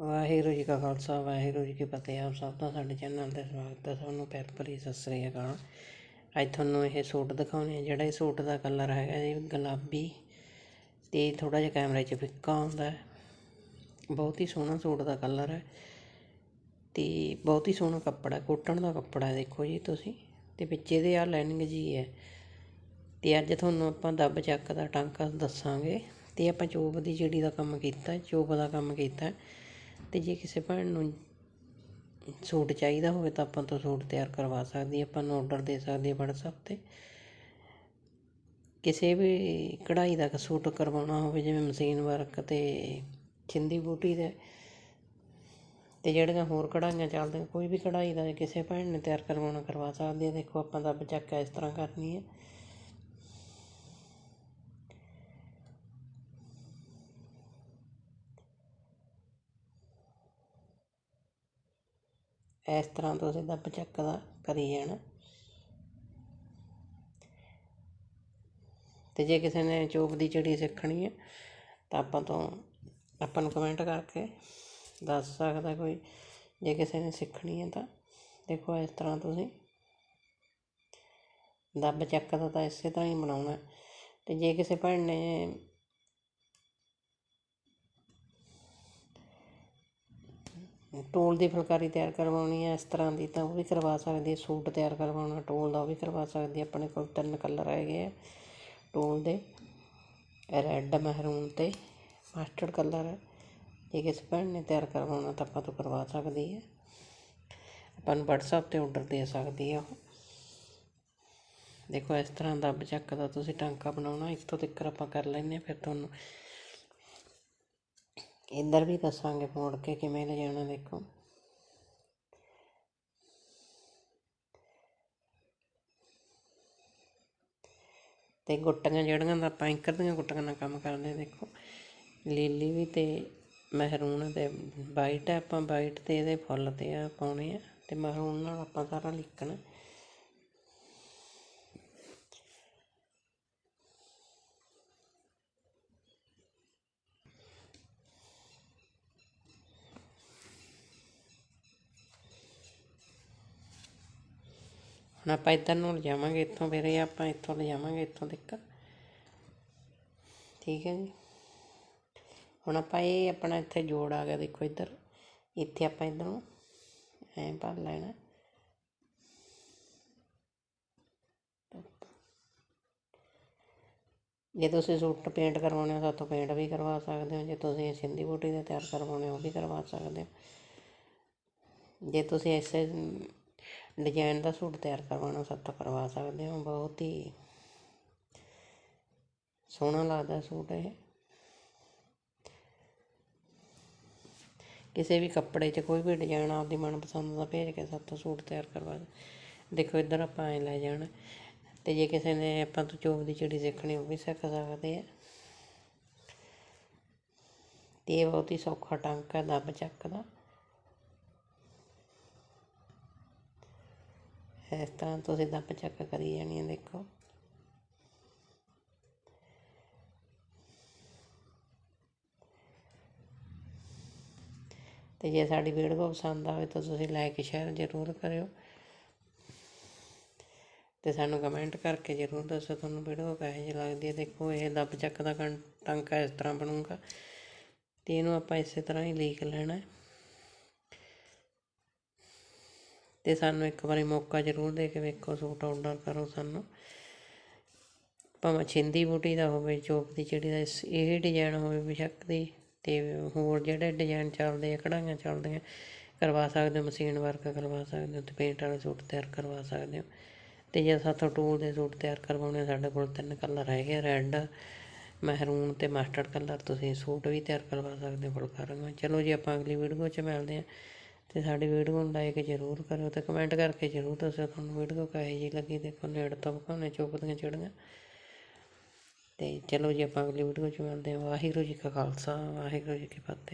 ਵਾਹਿਗੁਰੂ ਜੀ ਕਾ ਖਾਲਸਾ, ਵਾਹਿਗੁਰੂ ਜੀ ਕੀ ਫਤਿਹ। ਆਪ ਸਭ ਦਾ ਸਾਡੇ ਚੈਨਲ ਤੇ ਸਵਾਗਤ ਹੈ। ਤੁਹਾਨੂੰ ਪਿਆਰ ਭਰੀ ਸਤਿ ਸ੍ਰੀ ਅਕਾਲ। ਅੱਜ ਤੁਹਾਨੂੰ ਇਹ ਸੂਟ ਦਿਖਾਉਣੇ ਆ। ਜਿਹੜਾ ਇਹ ਸੂਟ ਦਾ ਕਲਰ ਹੈਗਾ ਜੀ, ਗੁਲਾਬੀ ਤੇ ਥੋੜਾ ਜਿਹਾ ਕੈਮਰੇ 'ਚ ਫਿੱਕਾ ਆਉਂਦਾ ਹੈ। ਬਹੁਤ ਹੀ ਸੋਹਣਾ ਸੂਟ ਦਾ ਕਲਰ ਹੈ ਤੇ ਬਹੁਤ ਹੀ ਸੋਹਣਾ ਕੱਪੜਾ ਕੋਟਨ ਦਾ ਕੱਪੜਾ ਹੈ, ਦੇਖੋ ਜੀ ਤੁਸੀਂ। ਤੇ ਵਿੱਚ ਇਹਦੇ ਆ ਲਾਈਨਿੰਗ ਜੀ ਹੈ। ਤੇ ਅੱਜ ਤੁਹਾਨੂੰ ਆਪਾਂ ਦੱਬ ਚੱਕ ਦਾ ਟਾਂਕਾ ਦੱਸਾਂਗੇ। ਤੇ ਆਪਾਂ ਚੋਬ ਦੀ ਜਿਹੜੀ ਦਾ ਕੰਮ ਕੀਤਾ, ਚੋਬ ਦਾ ਕੰਮ ਕੀਤਾ। ਅਤੇ ਜੇ ਕਿਸੇ ਭੈਣ ਨੂੰ ਸੂਟ ਚਾਹੀਦਾ ਹੋਵੇ ਤਾਂ ਆਪਾਂ ਤੋਂ ਸੂਟ ਤਿਆਰ ਕਰਵਾ ਸਕਦੀ ਹੈ, ਆਪਾਂ ਨੂੰ ਔਡਰ ਦੇ ਸਕਦੀ ਹੈ WhatsApp ਤੇ। ਕਿਸੇ ਵੀ ਕਢਾਈ ਦਾ ਸੂਟ ਕਰਵਾਉਣਾ ਹੋਵੇ, ਜਿਵੇਂ ਮਸ਼ੀਨ ਵਰਕ ਅਤੇ ਛਿੰਦੀ ਬੂਟੀ ਦੇ ਅਤੇ ਜਿਹੜੀਆਂ ਹੋਰ ਕਢਾਈਆਂ ਚੱਲਦੀਆਂ, ਕੋਈ ਵੀ ਕਢਾਈ ਦਾ ਕਿਸੇ ਭੈਣ ਨੇ ਤਿਆਰ ਕਰਵਾਉਣਾ ਕਰਵਾ ਸਕਦੀ ਹੈ। ਦੇਖੋ, ਆਪਾਂ ਤਾਂ ਬਚੱਕ ਇਸ ਤਰ੍ਹਾਂ ਕਰਨੀ ਹੈ। ਇਸ ਤਰ੍ਹਾਂ ਤੁਸੀਂ ਦੱਬ ਚੱਕਦਾ ਕਰੀ ਜਾਣਾ। ਅਤੇ ਜੇ ਕਿਸੇ ਨੇ ਚੋਪ ਦੀ ਚਿੜੀ ਸਿੱਖਣੀ ਹੈ ਤਾਂ ਆਪਾਂ ਤੋਂ ਆਪਾਂ ਨੂੰ ਕਮੈਂਟ ਕਰਕੇ ਦੱਸ ਸਕਦਾ ਕੋਈ, ਜੇ ਕਿਸੇ ਨੇ ਸਿੱਖਣੀ ਹੈ ਤਾਂ। ਦੇਖੋ ਇਸ ਤਰ੍ਹਾਂ ਤੁਸੀਂ ਦੱਬ ਚੱਕਦਾ ਤਾਂ ਇਸੇ ਤਰ੍ਹਾਂ ਹੀ ਬਣਾਉਣਾ। ਅਤੇ ਜੇ ਕਿਸੇ ਭੈਣ ਨੇ ਟੋਲ ਦੀ ਫੁਲਕਾਰੀ ਤਿਆਰ ਕਰਵਾਉਣੀ ਹੈ ਇਸ ਤਰ੍ਹਾਂ ਦੀ ਤਾਂ ਉਹ ਵੀ ਕਰਵਾ ਸਕਦੀ ਸੂਟ ਤਿਆਰ ਕਰਵਾਉਣਾ ਟੋਲ ਦਾ ਉਹ ਵੀ ਕਰਵਾ ਸਕਦੀ ਆਪਣੇ ਕੋਲ ਤਿੰਨ ਕਲਰ ਹੈਗੇ ਆ ਟੋਲ ਦੇ, ਰੈੱਡ, ਮਹਿਰੂਨ ਅਤੇ ਮਸਟਰਡ ਕਲਰ ਹੈ ਜੇ ਕਿਸੇ ਭੈਣ ਨੇ ਤਿਆਰ ਕਰਵਾਉਣਾ ਤਾਂ ਆਪਾਂ ਤੋਂ ਕਰਵਾ ਸਕਦੀ ਹੈ ਆਪਾਂ ਨੂੰ ਵਟਸਐਪ ਤੇ ਔਡਰ ਦੇ ਸਕਦੀ ਹੈ ਉਹ। ਦੇਖੋ, ਇਸ ਤਰ੍ਹਾਂ ਦਾ ਬਚੱਕ ਦਾ ਤੁਸੀਂ ਟਾਂਕਾ ਬਣਾਉਣਾ ਇਸ ਤੋਂ ਤੱਕ ਆਪਾਂ ਕਰ ਲੈਂਦੇ ਹਾਂ ਫਿਰ ਤੁਹਾਨੂੰ ਇੱਧਰ ਵੀ ਦੱਸਾਂਗੇ ਮੋੜ ਕੇ ਕਿਵੇਂ ਲਿਜਾਣਾ ਦੇਖੋ। ਤੇ ਗੁੱਟੀਆਂ ਜਿਹੜੀਆਂ ਦਾ ਆਪਾਂ ਐਂਕਰ ਦੀਆਂ ਗੁੱਟੀਆਂ ਨਾਲ ਕੰਮ ਕਰਦੇ ਹਾਂ, ਦੇਖੋ। ਲੀਲੀ ਵੀ ਤੇ ਮਹਿਰੂਨ ਤੇ ਵਾਈਟ ਹੈ ਆਪਾਂ ਵਾਈਟ ਤੇ ਇਹਦੇ ਫੁੱਲ ਤੇ ਆ ਪਾਉਣੇ ਆ, ਤੇ ਮਹਿਰੂਨ ਨਾਲ ਆਪਾਂ ਸਾਰਾ ਲਿਖਣਾ ਹੁਣ ਆਪਾਂ ਇੱਧਰ ਨੂੰ ਲਿਜਾਵਾਂਗੇ, ਇੱਥੋਂ ਫਿਰ ਇਹ ਆਪਾਂ ਇੱਥੋਂ ਲਿਜਾਵਾਂਗੇ, ਇੱਥੋਂ ਤੱਕ। ਠੀਕ ਹੈ ਜੀ। ਹੁਣ ਆਪਾਂ ਇਹ ਆਪਣਾ ਇੱਥੇ ਜੋੜ ਆ ਗਿਆ, ਦੇਖੋ ਇੱਧਰ। ਇੱਥੇ ਆਪਾਂ ਇੱਧਰ ਨੂੰ ਐਂ ਭਰ ਲੈਣਾ। ਜੇ ਤੁਸੀਂ ਸੂਟ ਪੇਂਟ ਕਰਵਾਉਣੇ ਹੋ, ਤਾਂ ਤੋਂ ਪੇਂਟ ਵੀ ਕਰਵਾ ਸਕਦੇ ਹੋ। ਜੇ ਤੁਸੀਂ ਸਿੰਧੀ ਬੂਟੀ ਦੇ ਤਿਆਰ ਕਰਵਾਉਣੇ ਹੋ, ਉਹ ਵੀ ਕਰਵਾ ਸਕਦੇ ਹੋ। ਜੇ ਤੁਸੀਂ ਇਸੇ ਡਿਜ਼ਾਇਨ ਦਾ ਸੂਟ ਤਿਆਰ ਕਰਵਾਉਣਾ, ਸਭ ਤੋਂ ਕਰਵਾ ਸਕਦੇ ਹੋ। ਬਹੁਤ ਹੀ ਸੋਹਣਾ ਲੱਗਦਾ ਸੂਟ ਇਹ। ਕਿਸੇ ਵੀ ਕੱਪੜੇ 'ਚ ਕੋਈ ਵੀ ਡਿਜ਼ਾਈਨ ਆਪਦੀ ਮਨਪਸੰਦ ਦਾ ਭੇਜ ਕੇ ਸਭ ਤੋਂ ਸੂਟ ਤਿਆਰ ਕਰਵਾ ਦੇਖੋ, ਇੱਧਰ ਆਪਾਂ ਐ ਲੈ ਜਾਣਾ ਤੇ ਜੇ ਕਿਸੇ ਨੇ ਆਪਾਂ ਤੋਂ ਚੋਪ ਦੀ ਚਿੜੀ ਸਿੱਖਣੀ, ਉਹ ਵੀ ਸਿੱਖ ਸਕਦੇ ਆ। ਤੇ ਇਹ ਬਹੁਤ ਹੀ ਸੌਖਾ ਟਾਂਕਾ ਦੱਬ ਚੱਕ ਇਸ ਤਰ੍ਹਾਂ ਤੁਸੀਂ ਦੱਬ ਚੱਕ ਕਰੀ ਜਾਣੀ ਹੈ ਦੇਖੋ ਤੇ ਜੇ ਸਾਡੀ ਵੀਡੀਓ ਪਸੰਦ ਆਵੇ ਤਾਂ ਤੁਸੀਂ ਲਾਈਕ ਸ਼ੇਅਰ ਜ਼ਰੂਰ ਕਰਿਓ ਤੇ ਸਾਨੂੰ ਕਮੈਂਟ ਕਰਕੇ ਜ਼ਰੂਰ ਦੱਸੋ ਤੁਹਾਨੂੰ ਵੀਡੀਓ ਕਿਹੋ ਜਿਹੀ ਲੱਗਦੀ ਹੈ ਦੇਖੋ ਇਹ ਦੱਬ ਚੱਕ ਦਾ ਟਾਂਕਾ ਇਸ ਤਰ੍ਹਾਂ ਬਣੂਗਾ ਤੇ ਇਹਨੂੰ ਆਪਾਂ ਇਸੇ ਤਰ੍ਹਾਂ ਹੀ ਲੀਕ ਲੈਣਾ ਤੇ ਸਾਨੂੰ ਇੱਕ ਵਾਰੀ ਮੌਕਾ ਜ਼ਰੂਰ ਦੇ ਕੇ ਵੇਖੋ, ਸੂਟ ਆਰਡਰ ਕਰੋ ਸਾਨੂੰ। ਭਾਵੇਂ ਛਿੰਦੀ ਬੂਟੀ ਦਾ ਹੋਵੇ, ਚੋਪ ਦੀ ਜਿਹੜੀ ਦਾ ਇਹ ਡਿਜ਼ਾਈਨ ਹੋਵੇ, ਬਿਸ਼ੱਕ ਦੀ, ਤੇ ਹੋਰ ਜਿਹੜੇ ਡਿਜ਼ਾਈਨ ਚੱਲਦੇ ਆ, ਕਢਾਈਆਂ ਚੱਲਦੀਆਂ, ਕਰਵਾ ਸਕਦੇ ਹੋ ਮਸ਼ੀਨ ਵਰਕ ਕਰਵਾ ਸਕਦੇ ਹੋ, ਤੇ ਪੇਂਟ ਵਾਲੇ ਸੂਟ ਤਿਆਰ ਕਰਵਾ ਸਕਦੇ ਹੋ। ਤੇ ਜੇ ਸਾਥੋਂ ਟੂਲ ਦੇ ਸੂਟ ਤਿਆਰ ਕਰਵਾਉਣੇ ਸਾਡੇ ਕੋਲ ਤਿੰਨ ਕਲਰ ਹੈਗੇ ਰੈੱਡ ਮਹਿਰੂਨ ਤੇ ਮਸਟਰਡ ਕਲਰ ਤੁਸੀਂ ਸੂਟ ਵੀ ਤਿਆਰ ਕਰਵਾ ਸਕਦੇ ਹੋ, ਫੁਲਕਾਰੀਆਂ। ਚਲੋ ਜੀ, ਆਪਾਂ ਅਗਲੀ ਵੀਡੀਓ 'ਚ ਮਿਲਦੇ ਹਾਂ। ਤੇ ਸਾਡੀ ਵੀਡੀਓ ਨੂੰ ਲਾਈਕ ਜ਼ਰੂਰ ਕਰਿਓ ਤੇ ਕਮੈਂਟ ਕਰਕੇ ਜ਼ਰੂਰ ਦੱਸਿਓ ਤੁਹਾਨੂੰ ਵੀਡੀਓ ਕਹੇ ਜਿਹੀ ਲੱਗੀ ਦੇਖੋ ਨੇੜ ਤੋਂ ਵਿਖਾਉਣੇ ਚੁੱਕਦੀਆਂ ਚਿੜੀਆਂ। ਤੇ ਚਲੋ ਜੀ ਆਪਾਂ ਅਗਲੀ ਵੀਡੀਓ 'ਚ ਮਿਲਦੇ ਹਾਂ। ਵਾਹਿਗੁਰੂ ਜੀ ਕਾ ਖਾਲਸਾ, ਵਾਹਿਗੁਰੂ ਜੀ ਕੀ ਫਤਿਹ।